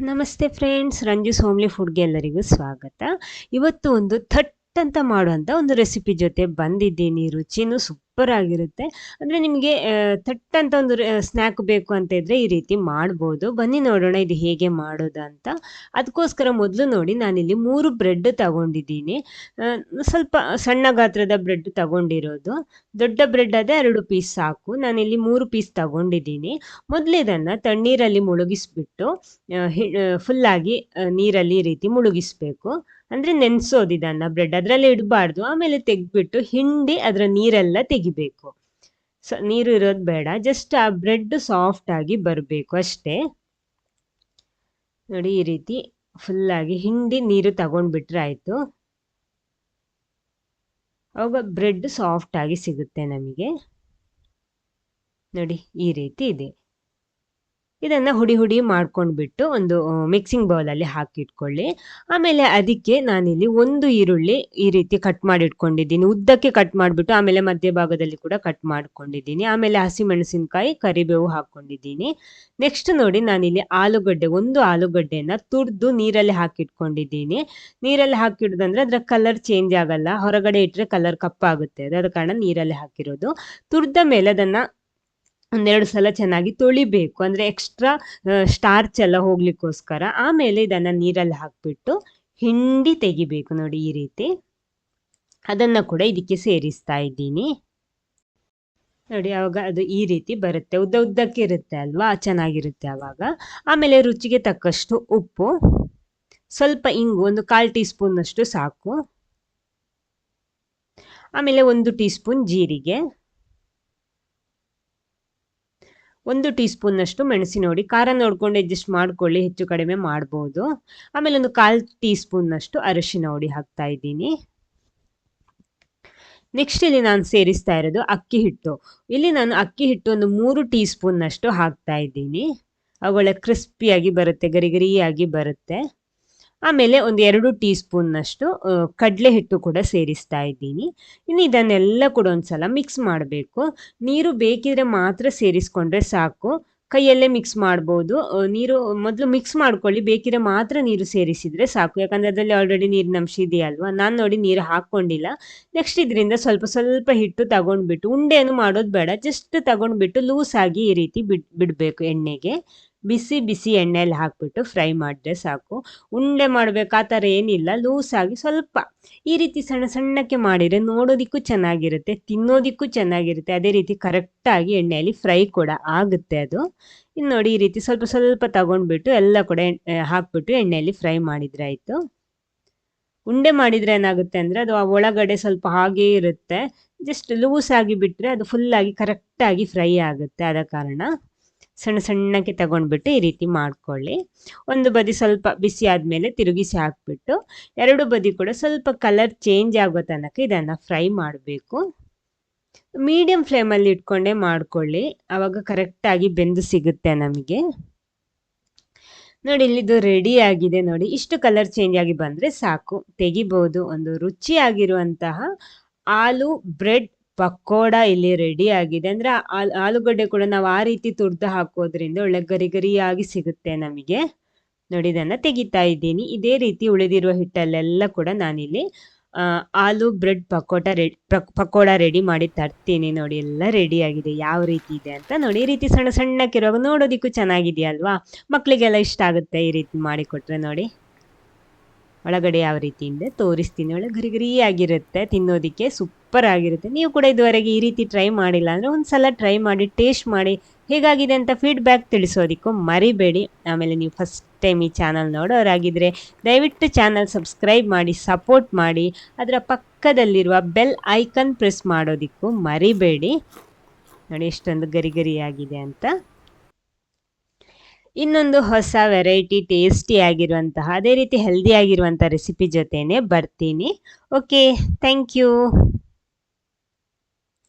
ನಮಸ್ತೆ ಫ್ರೆಂಡ್ಸ್, ರಂಜು ಸೋಮ್ಲಿ ಫುಡ್ಗೆ ಎಲ್ಲರಿಗೂ ಸ್ವಾಗತ. ಇವತ್ತು ಒಂದು ಥಟ್ ಅಂತ ಮಾಡುವಂಥ ಒಂದು ರೆಸಿಪಿ ಜೊತೆ ಬಂದಿದ್ದೀನಿ. ರುಚಿನೂ ಸೂಪರ್ ಆಗಿರುತ್ತೆ. ಅಂದ್ರೆ ನಿಮಗೆ ಥಟ್ ಅಂತ ಒಂದು ಸ್ನ್ಯಾಕ್ ಬೇಕು ಅಂತ ಇದ್ರೆ ಈ ರೀತಿ ಮಾಡ್ಬೋದು. ಬನ್ನಿ ನೋಡೋಣ ಇದು ಹೇಗೆ ಮಾಡೋದು ಅಂತ. ಅದಕ್ಕೋಸ್ಕರ ಮೊದಲು ನೋಡಿ ನಾನಿಲ್ಲಿ ಮೂರು ಬ್ರೆಡ್ ತಗೊಂಡಿದ್ದೀನಿ. ಸ್ವಲ್ಪ ಸಣ್ಣ ಗಾತ್ರದ ಬ್ರೆಡ್ ತಗೊಂಡಿರೋದು. ದೊಡ್ಡ ಬ್ರೆಡ್ ಆದ ಎರಡು ಪೀಸ್ ಸಾಕು. ನಾನಿಲ್ಲಿ ಮೂರು ಪೀಸ್ ತಗೊಂಡಿದ್ದೀನಿ. ಮೊದಲು ಇದನ್ನು ತಣ್ಣೀರಲ್ಲಿ ಮುಳುಗಿಸ್ಬಿಟ್ಟು ಫುಲ್ಲಾಗಿ ನೀರಲ್ಲಿ ಈ ರೀತಿ ಮುಳುಗಿಸ್ಬೇಕು. ಅಂದ್ರೆ ನೆನೆಸೋದು ಇದನ್ನು ಬ್ರೆಡ್. ಅದರಲ್ಲಿ ಇಡಬಾರ್ದು. ಆಮೇಲೆ ತೆಗ್ದ್ಬಿಟ್ಟು ಹಿಂಡಿ ಅದರ ನೀರೆಲ್ಲ ತೆಗಿಬೇಕು. ಸ, ನೀರು ಇರೋದು ಬೇಡ ಜಸ್ಟ್ ಆ ಬ್ರೆಡ್ ಸಾಫ್ಟ್ ಆಗಿ ಬರಬೇಕು ಅಷ್ಟೇ. ನೋಡಿ ಈ ರೀತಿ ಫುಲ್ ಆಗಿ ಹಿಂಡಿ ನೀರು ತಗೊಂಡ್ಬಿಟ್ರೆ ಆಯಿತು. ಅವಾಗ ಬ್ರೆಡ್ ಸಾಫ್ಟ್ ಆಗಿ ಸಿಗುತ್ತೆ ನಮಗೆ. ನೋಡಿ ಈ ರೀತಿ ಇದೆ. ಇದನ್ನು ಹುಡಿ ಹುಡಿ ಮಾಡ್ಕೊಂಡ್ಬಿಟ್ಟು ಒಂದು ಮಿಕ್ಸಿಂಗ್ ಬೌಲಲ್ಲಿ ಹಾಕಿಟ್ಕೊಳ್ಳಿ. ಆಮೇಲೆ ಅದಕ್ಕೆ ನಾನಿಲ್ಲಿ ಒಂದು ಈರುಳ್ಳಿ ಈ ರೀತಿ ಕಟ್ ಮಾಡಿ ಇಟ್ಕೊಂಡಿದ್ದೀನಿ ಉದ್ದಕ್ಕೆ ಕಟ್ ಮಾಡಿಬಿಟ್ಟು ಆಮೇಲೆ ಮಧ್ಯಭಾಗದಲ್ಲಿ ಕೂಡ ಕಟ್ ಮಾಡ್ಕೊಂಡಿದ್ದೀನಿ. ಆಮೇಲೆ ಹಸಿಮೆಣಸಿನ್ಕಾಯಿ, ಕರಿಬೇವು ಹಾಕ್ಕೊಂಡಿದ್ದೀನಿ. ನೆಕ್ಸ್ಟ್ ನೋಡಿ ನಾನಿಲ್ಲಿ ಆಲೂಗಡ್ಡೆ, ಒಂದು ಆಲೂಗಡ್ಡೆನ ತುರಿದು ನೀರಲ್ಲಿ ಹಾಕಿಟ್ಕೊಂಡಿದ್ದೀನಿ. ನೀರಲ್ಲಿ ಹಾಕಿಡೋದಂದ್ರೆ ಅದರ ಕಲರ್ ಚೇಂಜ್ ಆಗಲ್ಲ. ಹೊರಗಡೆ ಇಟ್ಟರೆ ಕಲರ್ ಕಪ್ಪಾಗುತ್ತೆ. ಅದು ಅದ ಕಾರಣ ನೀರಲ್ಲಿ ಹಾಕಿರೋದು. ತುರಿದ ಮೇಲೆ ಅದನ್ನು ಒಂದೆರಡು ಸಲ ಚೆನ್ನಾಗಿ ತೊಳಿಬೇಕು. ಅಂದರೆ ಎಕ್ಸ್ಟ್ರಾ ಸ್ಟಾರ್ಚ್ ಎಲ್ಲ ಹೋಗ್ಲಿಕ್ಕೋಸ್ಕರ ಆಮೇಲೆ ಇದನ್ನು ನೀರಲ್ಲಿ ಹಾಕಿಬಿಟ್ಟು ಹಿಂಡಿ ತೆಗಿಬೇಕು ನೋಡಿ ಈ ರೀತಿ. ಅದನ್ನು ಕೂಡ ಇದಕ್ಕೆ ಸೇರಿಸ್ತಾ ಇದ್ದೀನಿ. ನೋಡಿ ಆವಾಗ ಅದು ಈ ರೀತಿ ಬರುತ್ತೆ. ಉದ್ದ ಉದ್ದಕ್ಕೆ ಇರುತ್ತೆ ಅಲ್ವಾ? ಚೆನ್ನಾಗಿರುತ್ತೆ ಆವಾಗ ಆಮೇಲೆ ರುಚಿಗೆ ತಕ್ಕಷ್ಟು ಉಪ್ಪು. ಸ್ವಲ್ಪ ಇಂಗು, ಒಂದು ಕಾಲು ಟೀ ಸ್ಪೂನ್ನಷ್ಟು ಸಾಕು. ಆಮೇಲೆ ಒಂದು ಟೀ ಸ್ಪೂನ್ ಜೀರಿಗೆ. ಒಂದು ಟೀ ಸ್ಪೂನ್ನಷ್ಟು ಮೆಣಸಿನ ಹುಡಿ, ಖಾರ ನೋಡ್ಕೊಂಡು ಅಡ್ಜಸ್ಟ್ ಮಾಡ್ಕೊಳ್ಳಿ, ಹೆಚ್ಚು ಕಡಿಮೆ ಮಾಡ್ಬೋದು. ಆಮೇಲೆ ಒಂದು ಕಾಲು ಟೀ ಸ್ಪೂನ್ನಷ್ಟು ಅರಿಶಿನ ಹುಡಿ ಹಾಕ್ತಾ ಇದ್ದೀನಿ. ನೆಕ್ಸ್ಟ್ ಇಲ್ಲಿ ನಾನು ಸೇರಿಸ್ತಾ ಇರೋದು ಅಕ್ಕಿ ಹಿಟ್ಟು. ಇಲ್ಲಿ ನಾನು ಅಕ್ಕಿ ಹಿಟ್ಟು ಒಂದು ಮೂರು ಟೀ ಸ್ಪೂನ್ನಷ್ಟು ಹಾಕ್ತಾ ಇದ್ದೀನಿ. ಅವುಗಳ ಕ್ರಿಸ್ಪಿಯಾಗಿ ಬರುತ್ತೆ ಗರಿಗರಿಯಾಗಿ ಬರುತ್ತೆ. ಆಮೇಲೆ ಒಂದು ಎರಡು ಟೀ ಸ್ಪೂನ್ನಷ್ಟು ಕಡಲೆ ಹಿಟ್ಟು ಕೂಡ ಸೇರಿಸ್ತಾ ಇದ್ದೀನಿ. ಇನ್ನು ಇದನ್ನೆಲ್ಲ ಕೂಡ ಒಂದ್ಸಲ ಮಿಕ್ಸ್ ಮಾಡಬೇಕು. ನೀರು ಬೇಕಿದ್ರೆ ಮಾತ್ರ ಸೇರಿಸ್ಕೊಂಡ್ರೆ ಸಾಕು. ಕೈಯಲ್ಲೇ ಮಿಕ್ಸ್ ಮಾಡ್ಬೋದು. ನೀರು ಮೊದಲು ಮಿಕ್ಸ್ ಮಾಡ್ಕೊಳ್ಳಿ. ಬೇಕಿದ್ರೆ ಮಾತ್ರ ನೀರು ಸೇರಿಸಿದರೆ ಸಾಕು. ಯಾಕಂದರೆ ಅದರಲ್ಲಿ ಆಲ್ರೆಡಿ ನೀರಿನ ಅಂಶ ಇದೆಯಲ್ವಾ? ನಾನು ನೋಡಿ ನೀರು ಹಾಕ್ಕೊಂಡಿಲ್ಲ. ನೆಕ್ಸ್ಟ್ ಇದರಿಂದ ಸ್ವಲ್ಪ ಸ್ವಲ್ಪ ಹಿಟ್ಟು ತಗೊಂಡ್ಬಿಟ್ಟು ಉಂಡೆಯನ್ನು ಮಾಡೋದು ಬೇಡ. ಜಸ್ಟ್ ತಗೊಂಡ್ಬಿಟ್ಟು ಲೂಸಾಗಿ ಈ ರೀತಿ ಬಿಡ್, ಬಿಡಬೇಕು ಎಣ್ಣೆಗೆ. ಬಿಸಿ ಬಿಸಿ ಎಣ್ಣೆಯಲ್ಲಿ ಹಾಕ್ಬಿಟ್ಟು ಫ್ರೈ ಮಾಡಿದ್ರೆ ಸಾಕು. ಉಂಡೆ ಮಾಡಬೇಕು, ಆ ಥರ ಏನಿಲ್ಲ, ಲೂಸಾಗಿ ಸ್ವಲ್ಪ. ಈ ರೀತಿ ಸಣ್ಣ ಸಣ್ಣಕ್ಕೆ ಮಾಡಿದರೆ ನೋಡೋದಿಕ್ಕೂ ಚೆನ್ನಾಗಿರುತ್ತೆ, ತಿನ್ನೋದಿಕ್ಕೂ ಚೆನ್ನಾಗಿರುತ್ತೆ. ಅದೇ ರೀತಿ ಕರೆಕ್ಟಾಗಿ ಎಣ್ಣೆಯಲ್ಲಿ ಫ್ರೈ ಕೂಡ ಆಗುತ್ತೆ ಅದು. ಇನ್ನು ನೋಡಿ, ಈ ರೀತಿ ಸ್ವಲ್ಪ ಸ್ವಲ್ಪ ತಗೊಂಡ್ಬಿಟ್ಟು ಎಲ್ಲ ಕೂಡ ಹಾಕ್ಬಿಟ್ಟು ಎಣ್ಣೆಯಲ್ಲಿ ಫ್ರೈ ಮಾಡಿದ್ರೆ ಆಯಿತು. ಉಂಡೆ ಮಾಡಿದರೆ ಏನಾಗುತ್ತೆ ಅಂದರೆ ಅದು ಆ ಒಳಗಡೆ ಸ್ವಲ್ಪ ಹಾಗೇ ಇರುತ್ತೆ. ಜಸ್ಟ್ ಲೂಸ್ ಆಗಿ ಬಿಟ್ಟರೆ ಅದು ಫುಲ್ಲಾಗಿ ಕರೆಕ್ಟಾಗಿ ಫ್ರೈ ಆಗುತ್ತೆ ಆದ ಕಾರಣ. ಸಣ್ಣ ಸಣ್ಣಕ್ಕೆ ತಗೊಂಡ್ಬಿಟ್ಟು ಈ ರೀತಿ ಮಾಡ್ಕೊಳ್ಳಿ. ಒಂದು ಬದಿ ಸ್ವಲ್ಪ ಬಿಸಿ ಆದಮೇಲೆ ತಿರುಗಿಸಿ ಹಾಕ್ಬಿಟ್ಟು ಎರಡು ಬದಿ ಕೂಡ ಸ್ವಲ್ಪ ಕಲರ್ ಚೇಂಜ್ ಆಗೋ ತನಕ ಇದನ್ನು ಫ್ರೈ ಮಾಡಬೇಕು. ಮೀಡಿಯಂ ಫ್ಲೇಮಲ್ಲಿ ಇಟ್ಕೊಂಡೇ ಮಾಡ್ಕೊಳ್ಳಿ. ಆವಾಗ ಕರೆಕ್ಟಾಗಿ ಬೆಂದು ಸಿಗುತ್ತೆ ನಮಗೆ. ನೋಡಿ, ಇಲ್ಲಿದು ರೆಡಿ ಆಗಿದೆ ನೋಡಿ. ಇಷ್ಟು ಕಲರ್ ಚೇಂಜ್ ಆಗಿ ಬಂದರೆ ಸಾಕು. ತೆಗಿಬೋದು. ಒಂದು ರುಚಿಯಾಗಿರುವಂತಹ ಆಲೂ ಬ್ರೆಡ್ ಪಕೋಡ ಇಲ್ಲಿ ರೆಡಿ ಆಗಿದೆ. ಆಲ್ ಆಲೂಗಡ್ಡೆ ಕೂಡ ನಾವು ಆ ರೀತಿ ತುರ್ದು ಹಾಕೋದ್ರಿಂದ ಒಳ್ಳೆ ಗರಿ ಗರಿಯಾಗಿ ಸಿಗುತ್ತೆ ನಮಗೆ. ನೋಡಿ ಇದನ್ನ ತೆಗಿತಾ ಇದ್ದೀನಿ. ಇದೇ ರೀತಿ ಉಳಿದಿರುವ ಹಿಟ್ಟಲ್ಲೆಲ್ಲ ಕೂಡ ನಾನಿಲ್ಲಿ aloo bread pakoda ready pakoda ready ಮಾಡಿ ತರ್ತೀನಿ. ನೋಡಿ ಎಲ್ಲ ರೆಡಿ ಆಗಿದೆ. ಯಾವ ರೀತಿ ಇದೆ ಅಂತ ನೋಡಿ. ಈ ರೀತಿ ಸಣ್ಣ ಸಣ್ಣಕ್ಕಿರುವಾಗ ನೋಡೋದಿಕ್ಕೂ ಚೆನ್ನಾಗಿದೆಯಲ್ವಾ ಮಕ್ಕಳಿಗೆಲ್ಲ ಇಷ್ಟ ಆಗುತ್ತೆ ಈ ರೀತಿ ಮಾಡಿಕೊಟ್ರೆ ನೋಡಿ. ಒಳಗಡೆ ಯಾವ ರೀತಿ ಇದೆ? ತೋರಿಸ್ತೀನಿ. ಒಳ್ಳೆ ಗರಿಗರಿಯಾಗಿರುತ್ತೆ ಗರಿಯಾಗಿರುತ್ತೆ ತಿನ್ನೋದಕ್ಕೆ ಸೂಪರ್ ಆಗಿರುತ್ತೆ. ನೀವು ಕೂಡ ಇದುವರೆಗೆ ಈ ರೀತಿ ಟ್ರೈ ಮಾಡಿಲ್ಲ ಅಂದರೆ ಒಂದು ಸಲ ಟ್ರೈ ಮಾಡಿ ಟೇಸ್ಟ್ ಮಾಡಿ ಹೇಗಾಗಿದೆ ಅಂತ ಫೀಡ್ಬ್ಯಾಕ್ ತಿಳಿಸೋದಕ್ಕೂ ಮರಿಬೇಡಿ. ಆಮೇಲೆ ನೀವು ಫಸ್ಟ್ ಟೈಮ್ ಈ ಚಾನಲ್ ನೋಡೋರಾಗಿದ್ದರೆ ದಯವಿಟ್ಟು ಚಾನಲ್ ಸಬ್ಸ್ಕ್ರೈಬ್ ಮಾಡಿ ಸಪೋರ್ಟ್ ಮಾಡಿ, ಅದರ ಪಕ್ಕದಲ್ಲಿರುವ ಬೆಲ್ ಐಕನ್ ಪ್ರೆಸ್ ಮಾಡೋದಕ್ಕೂ ಮರಿಬೇಡಿ. ನೋಡಿ ಎಷ್ಟೊಂದು ಗರಿ ಗರಿಯಾಗಿದೆ ಅಂತ. ಇನ್ನೊಂದು ಹೊಸ ವೆರೈಟಿ ಟೇಸ್ಟಿ ಆಗಿರುವಂತಹ, ಅದೇ ರೀತಿ ಹೆಲ್ದಿ ಆಗಿರುವಂಥ ರೆಸಿಪಿ ಜೊತೆನೆ ಬರ್ತೀನಿ. Okay thank you